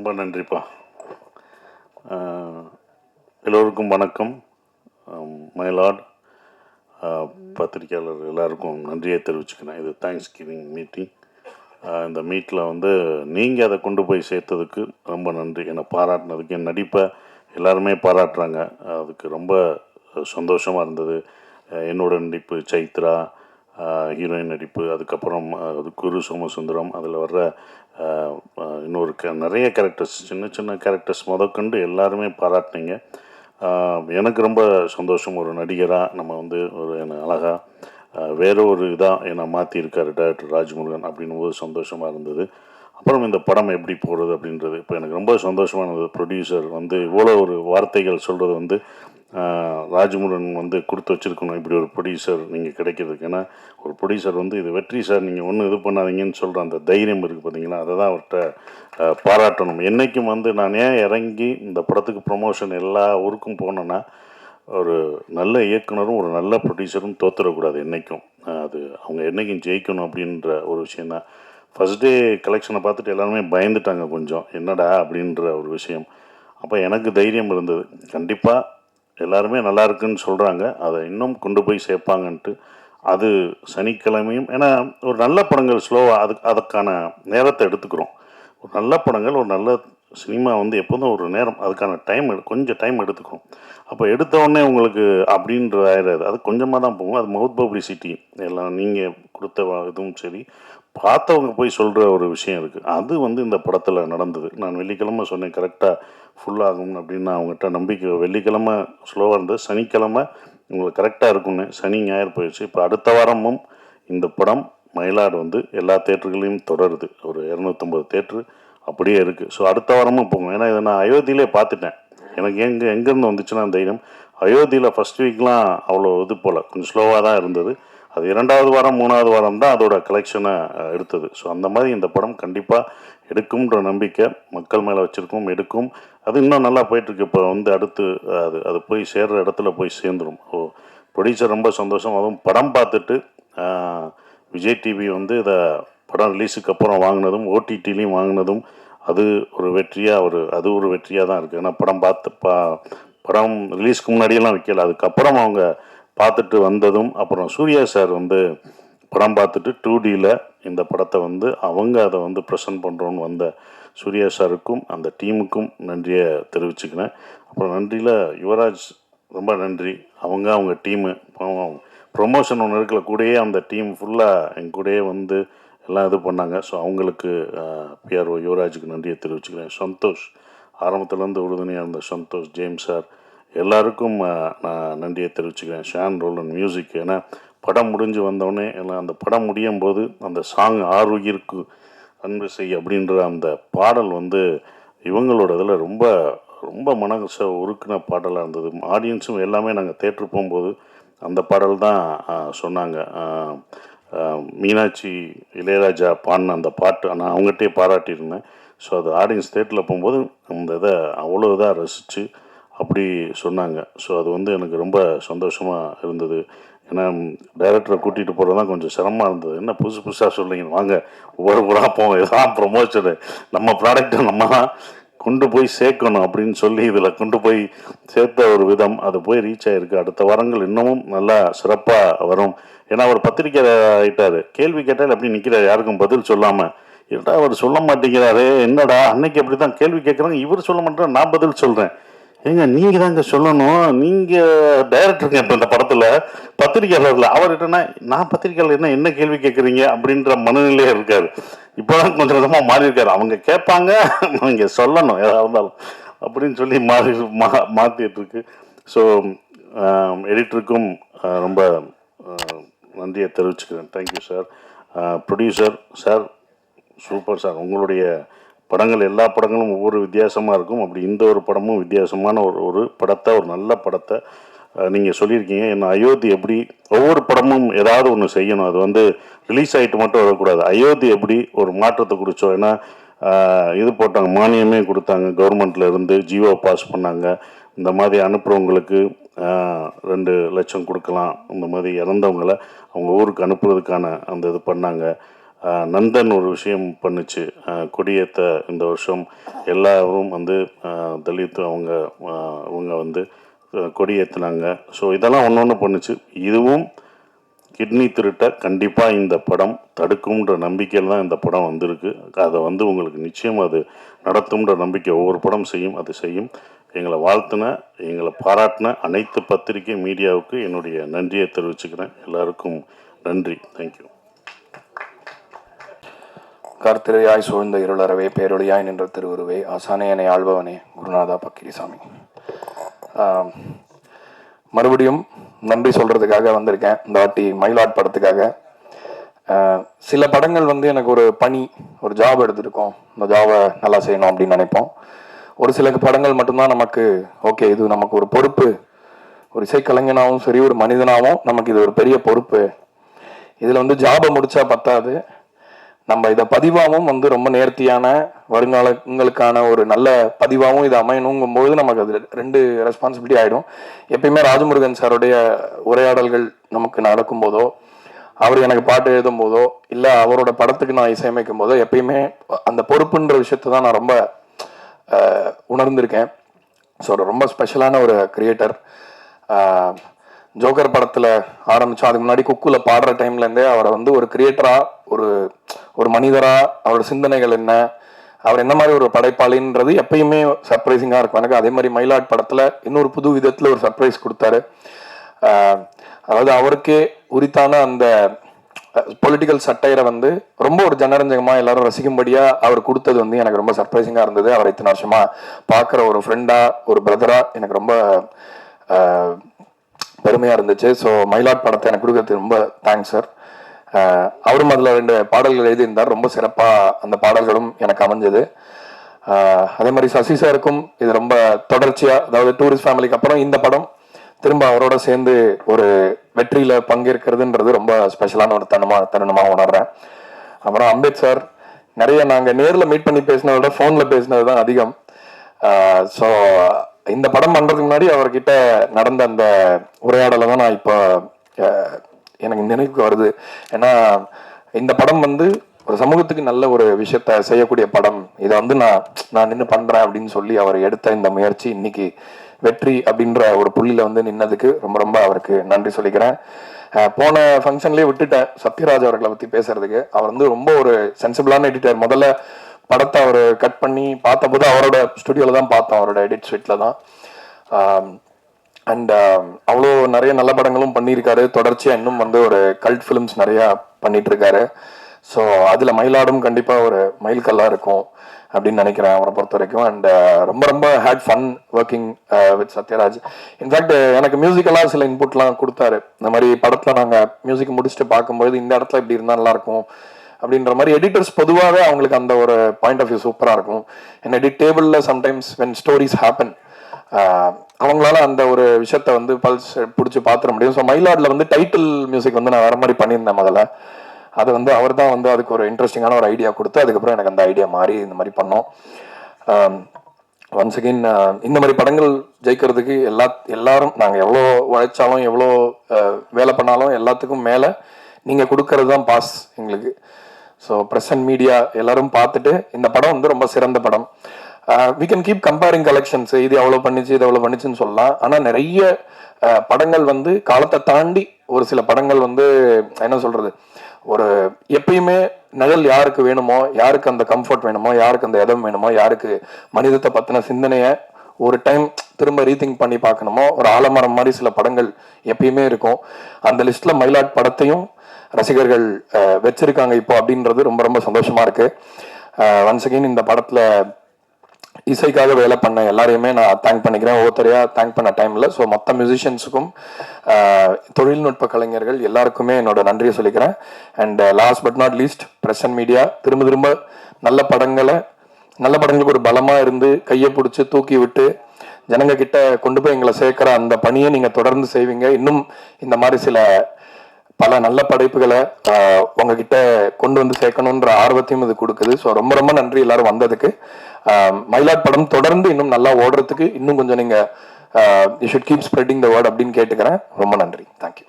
ரொம்ப நன்றிப்பா. எல்லோருக்கும் வணக்கம். மயிலாட் பத்திரிக்கையாளர் எல்லாருக்கும் நன்றியை தெரிவிச்சுக்கிறேன். இது தேங்க்ஸ் கிவிங் மீட்டிங் இந்த மீட்டில் வந்து நீங்கள் அதை கொண்டு போய் சேர்த்ததுக்கு ரொம்ப நன்றி. என்னை பாராட்டினதுக்கு என் நடிப்பை எல்லாருமே பாராட்டுறாங்க. அதுக்கு ரொம்ப சந்தோஷமாக இருந்தது. என்னோட நடிப்பு சைத்ரா ஹீரோயின் நடிப்பு அதுக்கப்புறம் அது குரு சோமசுந்தரம் அதில் வர்ற இன்னொரு க நிறைய கேரக்டர்ஸ் சின்ன சின்ன கேரக்டர்ஸ் முதற்கொண்டு எல்லாருமே பாராட்டினீங்க. எனக்கு ரொம்ப சந்தோஷம். ஒரு நடிகராக நம்ம வந்து ஒரு என்ன அழகாக வேற ஒரு இதாக என்னை மாற்றியிருக்காரு டேரக்டர் ராஜ்முருகன் அப்படின்னும் போது சந்தோஷமாக இருந்தது. அப்புறம் இந்த படம் எப்படி போகிறது அப்படின்றது இப்போ எனக்கு ரொம்ப சந்தோஷமானது ப்ரொடியூசர் வந்து இவ்வளோ ஒரு வார்த்தைகள் சொல்கிறது வந்து ராஜமுடன் வந்து கொடுத்து வச்சிருக்கணும் இப்படி ஒரு ப்ரொடியூசர் நீங்கள் கிடைக்கிறதுக்கு. ஏன்னா ஒரு ப்ரொடியூசர் வந்து இது வெற்றி சார் நீங்கள் ஒன்றும் இது பண்ணாதீங்கன்னு சொல்கிற அந்த தைரியம் இருக்குது பார்த்தீங்களா அதை தான் அவர்கிட்ட பாராட்டணும். என்றைக்கும் வந்து நான் ஏன் இறங்கி இந்த படத்துக்கு ப்ரொமோஷன் எல்லா ஊருக்கும் போனேன்னா ஒரு நல்ல இயக்குனரும் ஒரு நல்ல ப்ரொடியூசரும் தோத்துடக்கூடாது என்றைக்கும் அது அவங்க என்றைக்கும் ஜெயிக்கணும் அப்படின்ற ஒரு விஷயந்தான் ஃபஸ்ட் டே கலெக்ஷனை பார்த்துட்டு எல்லாருமே பயந்துட்டாங்க கொஞ்சம். என்னடா அப்படின்ற ஒரு விஷயம். அப்போ எனக்கு தைரியம் இருந்தது. கண்டிப்பாக எல்லாருமே நல்லா இருக்குன்னு சொல்கிறாங்க அதை இன்னும் கொண்டு போய் சேர்ப்பாங்கன்ட்டு அது சனிக்கிழமையும் ஏன்னா ஒரு நல்ல படங்கள் ஸ்லோவாக அது அதுக்கான நேரத்தை எடுத்துக்கிறோம். ஒரு நல்ல படங்கள் ஒரு நல்ல சினிமா வந்து எப்போதும் ஒரு நேரம் அதுக்கான டைம் எடு கொஞ்சம் டைம் எடுத்துக்கும் அப்போ எடுத்த உடனே உங்களுக்கு அப்படின்ற ஆயிடாது அது கொஞ்சமாக தான் போகும். அது மவுத் பப்ளிசிட்டி எல்லாம் நீங்கள் கொடுத்த இதுவும் சரி. பார்த்தவங்க போய் சொல்கிற ஒரு விஷயம் இருக்குது அது வந்து இந்த படத்தில் நடந்தது. நான் வெள்ளிக்கிழமை சொன்னேன் கரெக்டாக ஃபுல்லாகும் அப்படின்னு அவங்ககிட்ட நம்பிக்கை வெள்ளிக்கிழமை ஸ்லோவாக இருந்தது. சனிக்கிழமை உங்களுக்கு கரெக்டாக இருக்கும்னு. சனி ஞாயிறு போயிடுச்சு. இப்போ அடுத்த வாரமும் இந்த படம் மயிலாடு வந்து எல்லா தேட்டர்களையும் தொடருது. ஒரு இரநூத்தம்பது தேட்ரு அப்படியே இருக்குது ஸோ அடுத்த வாரமும் போகும். ஏன்னா இதை நான் அயோத்தியிலே பார்த்துட்டேன். எனக்கு எங்கே எங்கேருந்து வந்துச்சுன்னா தைரியம். அயோத்தியில் ஃபஸ்ட் வீக்லாம் அவ்வளோ இது போல். கொஞ்சம் ஸ்லோவாக தான் இருந்தது. அது இரண்டாவது வாரம் மூணாவது வாரம் தான் அதோட கலெக்ஷனை எடுத்தது. ஸோ அந்த மாதிரி இந்த படம் கண்டிப்பாக எடுக்கும்ன்ற நம்பிக்கை மக்கள் மேலே வச்சுருக்கோம் எடுக்கும். அது இன்னும் நல்லா போயிட்டுருக்கு. இப்போ வந்து அடுத்து அது அது போய் சேர்ற இடத்துல போய் சேர்ந்துடும் ஓ ப்ரொடியூசர் ரொம்ப சந்தோஷம். அதுவும் படம் பார்த்துட்டு விஜய் டிவி வந்து இதை படம் ரிலீஸுக்கு அப்புறம் வாங்கினதும் ஓடிடிலையும் வாங்கினதும் அது ஒரு வெற்றியாக ஒரு அது ஒரு வெற்றியாக தான் இருக்குது ஏன்னா படம் பார்த்து பா படம் ரிலீஸ்க்கு முன்னாடியெல்லாம் விற்கல அதுக்கப்புறம் அவங்க பார்த்துட்டு வந்ததும் அப்புறம் சூர்யா சார் வந்து படம் பார்த்துட்டு டூ டியில் இந்த படத்தை வந்து அவங்க அதை வந்து ப்ரெசன்ட் பண்ணுறோன்னு வந்த சூர்யா சாருக்கும் அந்த டீமுக்கும் நன்றியை தெரிவிச்சுக்கினேன் அப்புறம் நன்றியில் யுவராஜ் ரொம்ப நன்றி. அவங்க அவங்க டீமு ப்ரொமோஷன் ஒன்று இருக்கிற கூடயே அந்த டீம் ஃபுல்லாக என் கூடயே வந்து எல்லாம் இது பண்ணாங்க. ஸோ அவங்களுக்கு பிஆர்ஓ யுவராஜுக்கு நன்றியை தெரிவிச்சுக்கிறேன். சந்தோஷ் ஆரம்பத்துலேருந்து உறுதுணையாக இருந்த சந்தோஷ் ஜேம்ஸ் சார் எல்லாருக்கும் நான் நன்றியை தெரிவிச்சுக்கிறேன். ஷான் ரோலன் மியூசிக். ஏன்னா படம் முடிஞ்சு வந்தோடனே எல்லாம் அந்த படம் முடியும் போது அந்த சாங் ஆரோக்கியருக்கு அன்பு செய் அப்படின்ற அந்த பாடல் வந்து இவங்களோட இதில் ரொம்ப ரொம்ப மனச உருக்குன பாடலாக இருந்தது. ஆடியன்ஸும் எல்லாமே நாங்கள் தேட்ரு போகும்போது அந்த பாடல் தான் சொன்னாங்க. மீனாட்சி இளையராஜா பாடின அந்த பாட்டு நான் அவங்ககிட்டயே பாராட்டியிருந்தேன். ஸோ அது ஆடியன்ஸ் தேட்டரில் போகும்போது அந்த இதை அவ்வளோ இதாக ரசித்து அப்படி சொன்னாங்க. ஸோ அது வந்து எனக்கு ரொம்ப சந்தோஷமாக இருந்தது. ஏன்னா டைரக்டரை கூட்டிகிட்டு போகிறது தான் கொஞ்சம் சிரமமாக இருந்தது. என்ன புதுசு புதுசாக சொல்லிங்க வாங்க ஒவ்வொரு ஊராக போவோம். இதுதான் ப்ரொமோஷனு நம்ம ப்ராடக்ட்டை நம்ம தான் கொண்டு போய் சேர்க்கணும் அப்படின்னு சொல்லி இதில் கொண்டு போய் சேர்த்த ஒரு விதம். அது போய் ரீச் ஆகிருக்கு அடுத்த வாரங்கள் இன்னமும் நல்லா சிறப்பாக வரும். ஏன்னா அவர் பத்திரிக்கை ஆகிட்டார் கேள்வி கேட்டால் எப்படி நிற்கிறார் யாருக்கும் பதில் சொல்லாமல் ஏடா அவர் சொல்ல மாட்டேங்கிறாரு? என்னடா? அன்னைக்கு அப்படி தான் கேள்வி கேட்குறாங்க இவர் சொல்ல மாட்டேன் நான் பதில் சொல்கிறேன் ஏங்க நீங்க தாங்க சொல்லணும். நீங்க டைரக்டருங்க இப்போ இந்த படத்துல பத்திரிகையாளர்ல. அவர் நான் பத்திரிகையாளர் என்ன என்ன கேள்வி கேட்குறீங்க அப்படின்ற மனநிலையே இருக்காரு இப்போதான் கொஞ்சம் கொஞ்சமாக மாறி இருக்காரு. அவங்க கேட்பாங்க நீங்க சொல்லணும் எதா இருந்தாலும். அப்படின்னு சொல்லி மாறி மா மாற்றிட்டு இருக்கு ஸோ எடிட்டருக்கும் ரொம்ப நன்றியை தெரிவிச்சுக்கிறேன். Thank you sir producer sir super sir உங்களுடைய படங்கள் எல்லா படங்களும் ஒவ்வொரு வித்தியாசமாக இருக்கும். அப்படி இந்த ஒரு படமும் வித்தியாசமான ஒரு ஒரு படத்தை ஒரு நல்ல படத்தை நீங்கள் சொல்லியிருக்கீங்க. ஏன்னா அயோத்தி எப்படி ஒவ்வொரு படமும் ஏதாவது ஒன்று செய்யணும். அது வந்து ரிலீஸ் ஆகிட்டு மட்டும் வரக்கூடாது. அயோத்தி எப்படி ஒரு மாற்றத்தை குறித்தோம் ஏன்னா இது போட்டாங்க மானியமே கொடுத்தாங்க கவர்மெண்ட்ல இருந்து ஜியோ பாஸ் பண்ணாங்க. இந்த மாதிரி அனுப்புகிறவங்களுக்கு ரெண்டு லட்சம் கொடுக்கலாம். இந்த மாதிரி இறந்தவங்கள அவங்க ஊருக்கு அனுப்புறதுக்கான அந்த இது பண்ணாங்க. நந்தன் ஒரு விஷயம் பண்ணுச்சு. கொடியேற்ற இந்த வருஷம் எல்லாரும் வந்து தலித்து தலித் அவங்க அவங்க வந்து கொடியேற்றினாங்க ஸோ இதெல்லாம் ஒன்று ஒன்று பண்ணுச்சு. இதுவும் கிட்னி திருட்டை கண்டிப்பாக இந்த படம் தடுக்கும்ன்ற நம்பிக்கையில் தான் இந்த படம் வந்திருக்கு. அதை வந்து உங்களுக்கு நிச்சயம் அது நடத்தும்ன்ற நம்பிக்கை ஒவ்வொரு படம் செய்யும் அது செய்யும். எங்களை வாழ்த்தின எங்களை பாராட்டின அனைத்து பத்திரிகை மீடியாவுக்கு என்னுடைய நன்றியை தெரிவிச்சுக்கிறேன். எல்லாருக்கும் நன்றி. தேங்க்யூ கர்த்திரையாய் சூழ்ந்த இருளறவே பேரொழியாய் நின்ற திருவுருவே ஆசானே என்னை ஆள்பவனே குருநாதா பக்கிரிசாமி. மறுபடியும் நன்றி சொல்கிறதுக்காக வந்திருக்கேன் இந்த வாட்டி மயிலாட் படத்துக்காக. சில படங்கள் வந்து எனக்கு ஒரு பணி ஒரு ஜாப் எடுத்திருக்கோம். இந்த ஜாபை நல்லா செய்யணும் அப்படின்னு நினைப்போம். ஒரு சில படங்கள் மட்டும்தான் நமக்கு ஓகே இது நமக்கு ஒரு பொறுப்பு. ஒரு இசைக்கலைஞனாகவும் சரி ஒரு மனிதனாகவும் நமக்கு இது ஒரு பெரிய பொறுப்பு. இதில் வந்து ஜாபை முடித்தா பத்தாது. நம்ம இதை பதிவாகவும் வந்து ரொம்ப நேர்த்தியான வருங்காலங்களுக்கான ஒரு நல்ல பதிவாகவும் இது அமையணுங்கும் பொழுது நமக்கு அது ரெண்டு ரெஸ்பான்சிபிலிட்டி ஆகிடும் எப்பயுமே ராஜமுருகன் சாருடைய உரையாடல்கள் நமக்கு நடக்கும் போதோ அவர் எனக்கு பாட்டு எழுதும் போதோ இல்லை அவரோட படத்துக்கு நான் இசையமைக்கும் போதோ எப்பயுமே அந்த பொறுப்புன்ற விஷயத்தை தான் நான் ரொம்ப உணர்ந்திருக்கேன். ஸோ ரொம்ப ஸ்பெஷலான ஒரு கிரியேட்டர் ஜோக்கர் படத்தில் ஆரம்பித்தோம் அதுக்கு முன்னாடி குக்குல பாடுற டைம்லேருந்தே அவரை வந்து ஒரு கிரியேட்டராக ஒரு ஒரு மனிதரா அவரோட சிந்தனைகள் என்ன அவர் என்ன மாதிரி ஒரு படைப்பாளின்றது எப்பயுமே சர்ப்ரைசிங்காக இருக்கும். எனக்கு அதே மாதிரி மயிலாட் படத்தில் இன்னொரு புது விதத்தில் ஒரு சர்ப்ரைஸ் கொடுத்தாரு. அதாவது அவருக்கே உரித்தான அந்த பொலிட்டிக்கல் சட்டையரை வந்து ரொம்ப ஒரு ஜனரஞ்சகமாக எல்லாரும் ரசிக்கும்படியாக அவர் கொடுத்தது வந்து எனக்கு ரொம்ப சர்ப்ரைசிங்காக இருந்தது. அவர் இத்தனை வருஷமாக பார்க்குற ஒரு ஃப்ரெண்டாக ஒரு பிரதராக எனக்கு ரொம்ப பெருமையாக இருந்துச்சு. ஸோ மயிலாட் படத்தை எனக்கு கொடுக்கறது ரொம்ப தேங்க்ஸ் சார் அவரும் அதில் ரெண்டு பாடல்கள் எழுதியிருந்தார். ரொம்ப சிறப்பாக அந்த பாடல்களும் எனக்கு அமைஞ்சது. அதே மாதிரி சசி சாருக்கும் இது ரொம்ப தொடர்ச்சியாக அதாவது டூரிஸ்ட் ஃபேமிலிக்கு அப்புறம் இந்த படம் திரும்ப அவரோட சேர்ந்து ஒரு வெற்றியில் பங்கேற்கிறதுன்றது ரொம்ப ஸ்பெஷலான ஒரு தருணமாக தருணமாக உணர்றேன். அப்புறம் அம்பேத் சார் நிறைய நாங்கள் நேரில் மீட் பண்ணி பேசினதை விட ஃபோனில் பேசினது தான் அதிகம். ஸோ இந்த படம் பண்ணுறதுக்கு முன்னாடி அவர்கிட்ட நடந்த அந்த உரையாடலை தான் நான் இப்போ எனக்கு நினைவுக்கு வருது. ஏன்னா இந்த படம் வந்து ஒரு சமூகத்துக்கு நல்ல ஒரு விஷயத்த செய்யக்கூடிய படம். இதை வந்து நான் நான் நின்று பண்றேன் அப்படின்னு சொல்லி அவர் எடுத்த இந்த முயற்சி இன்னைக்கு வெற்றி அப்படின்ற ஒரு புள்ளியில வந்து நின்னதுக்கு ரொம்ப ரொம்ப அவருக்கு நன்றி சொல்லிக்கிறேன். போன ஃபங்க்ஷன்லயே விட்டுட்டேன் சத்யராஜ் அவர்களை பத்தி பேசுறதுக்கு. அவர் வந்து ரொம்ப ஒரு சென்சிபிளான எடிட்டர் முதல்ல படத்தை அவர் கட் பண்ணி பார்த்தபோது அவரோட ஸ்டுடியோல தான் பார்த்தோம். அவரோட எடிட் ஸ்வீட்ல தான். அண்ட் um, அவ்வளோ நிறைய நல்ல படங்களும் பண்ணியிருக்காரு. தொடர்ச்சியாக இன்னும் வந்து ஒரு கல்ட் ஃபிலிம்ஸ் நிறையா பண்ணிட்டு இருக்காரு ஸோ அதில் மயிலாடும் கண்டிப்பாக ஒரு மைல்கல்லா இருக்கும் அப்படின்னு நினைக்கிறேன் அவரை பொறுத்த வரைக்கும். அண்ட் uh, ரொம்ப ரொம்ப had fun working with Sathyaraj in fact எனக்கு மியூசிக்கெல்லாம் சில இன்புட்லாம் கொடுத்தாரு. இந்த மாதிரி படத்தில் நாங்கள் மியூசிக் முடிச்சுட்டு பார்க்கும்போது இந்த இடத்துல இப்படி இருந்தால் நல்லாயிருக்கும் அப்படின்ற மாதிரி எடிட்டர்ஸ் பொதுவாகவே அவங்களுக்கு அந்த ஒரு பாயிண்ட் ஆஃப் வியூ சூப்பராக இருக்கும். என் எடிட் டேபிளில் சம்டைம்ஸ் வென் ஸ்டோரிஸ் ஹேப்பன் அவங்களால அந்த ஒரு விஷயத்த வந்து பல்ஸ் பிடிச்சி பார்த்துட முடியும். ஸோ மயிலாடில் வந்து டைட்டில் மியூசிக் வந்து நான் வேற மாதிரி பண்ணியிருந்தேன் முதல்ல. அது வந்து அவர் தான் வந்து அதுக்கு ஒரு இன்ட்ரெஸ்டிங்கான ஒரு ஐடியா கொடுத்து அதுக்கப்புறம் எனக்கு அந்த ஐடியா மாறி இந்த மாதிரி பண்ணோம். ஒன்ஸ் அகெயின் இந்த மாதிரி படங்கள் ஜெயிக்கிறதுக்கு எல்லா எல்லாரும் நாங்கள் எவ்வளோ உழைச்சாலும் எவ்வளோ வேலை பண்ணாலும் எல்லாத்துக்கும் மேலே நீங்கள் கொடுக்கறது தான் பாஸ் எங்களுக்கு. ஸோ ப்ரெஸ் அண்ட் மீடியா எல்லாரும் பார்த்துட்டு இந்த படம் வந்து ரொம்ப சிறந்த படம். We can keep comparing collections இது எவ்வளோ பண்ணிச்சு இது எவ்வளோ பண்ணிச்சுன்னு சொல்லலாம். ஆனால் நிறைய படங்கள் வந்து காலத்தை தாண்டி ஒரு சில படங்கள் வந்து என்ன சொல்கிறது ஒரு எப்பயுமே நிழல் யாருக்கு வேணுமோ யாருக்கு அந்த கம்ஃபர்ட் வேணுமோ யாருக்கு அந்த இடம் வேணுமோ யாருக்கு மனிதத்தை பற்றின சிந்தனையை ஒரு டைம் திரும்ப ரீதிங்க் பண்ணி பார்க்கணுமோ ஒரு ஆலமரம் மாதிரி சில படங்கள் எப்பயுமே இருக்கும். அந்த லிஸ்ட்டில் மயிலாட் படத்தையும் ரசிகர்கள் வச்சிருக்காங்க இப்போ அப்படின்றது ரொம்ப ரொம்ப சந்தோஷமாக இருக்குது ஒன்ஸ் அகெயின் இந்த படத்தில் இசைக்காக வேலை பண்ண எல்லாரையுமே நான் தேங்க் பண்ணிக்கிறேன். ஒவ்வொருத்தரையாக தேங்க் பண்ண டைமில் ஸோ மொத்த மியூசிஷியன்ஸுக்கும் தொழில்நுட்ப கலைஞர்கள் எல்லாருக்குமே என்னோட நன்றியை சொல்லிக்கிறேன். And last but not least press and media திரும்ப திரும்ப நல்ல படங்களை நல்ல படங்களுக்கு ஒரு பலமாக இருந்து கையை பிடிச்சி தூக்கி விட்டு ஜனங்க கிட்ட கொண்டு போய் எங்களை சேர்க்குற அந்த பணியை நீங்கள் தொடர்ந்து செய்வீங்க. இன்னும் இந்த மாதிரி சில பல நல்ல படைப்புகளை உங்ககிட்ட கொண்டு வந்து சேர்க்கணுன்ற ஆர்வத்தையும் இது கொடுக்குது. ஸோ ரொம்ப ரொம்ப நன்றி எல்லாரும் வந்ததுக்கு. மயிலாட் படம் தொடர்ந்து இன்னும் நல்லா ஓடுறதுக்கு இன்னும் கொஞ்சம் நீங்கள் you should keep spreading the word அப்படின்னு கேட்டுக்கிறேன். ரொம்ப நன்றி. தேங்க்யூ